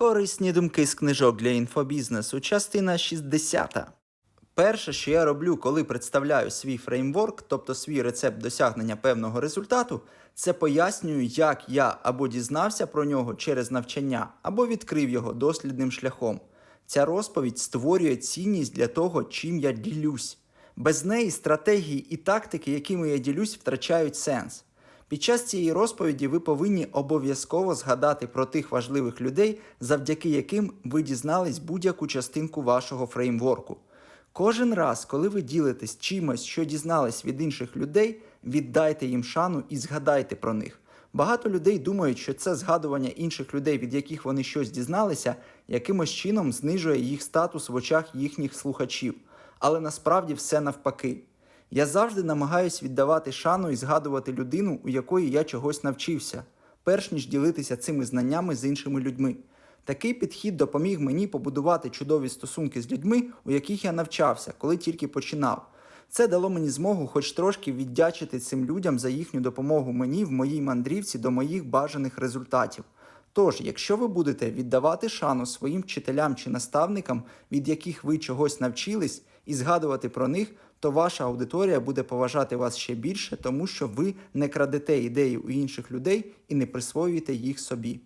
Корисні думки з книжок для інфобізнесу, частина 60. Перше, що я роблю, коли представляю свій фреймворк, тобто свій рецепт досягнення певного результату, це пояснюю, як я або дізнався про нього через навчання, або відкрив його дослідним шляхом. Ця розповідь створює цінність для того, чим я ділюсь. Без неї стратегії і тактики, якими я ділюсь, втрачають сенс. Під час цієї розповіді ви повинні обов'язково згадати про тих важливих людей, завдяки яким ви дізнались будь-яку частинку вашого фреймворку. Кожен раз, коли ви ділитесь чимось, що дізнались від інших людей, віддайте їм шану і згадайте про них. Багато людей думають, що це згадування інших людей, від яких вони щось дізналися, якимось чином знижує їх статус в очах їхніх слухачів. Але насправді все навпаки. Я завжди намагаюсь віддавати шану і згадувати людину, у якої я чогось навчився, перш ніж ділитися цими знаннями з іншими людьми. Такий підхід допоміг мені побудувати чудові стосунки з людьми, у яких я навчався, коли тільки починав. Це дало мені змогу хоч трошки віддячити цим людям за їхню допомогу мені в моїй мандрівці до моїх бажаних результатів. Тож, якщо ви будете віддавати шану своїм вчителям чи наставникам, від яких ви чогось навчились, і згадувати про них, то ваша аудиторія буде поважати вас ще більше, тому що ви не крадете ідеї у інших людей і не присвоюєте їх собі.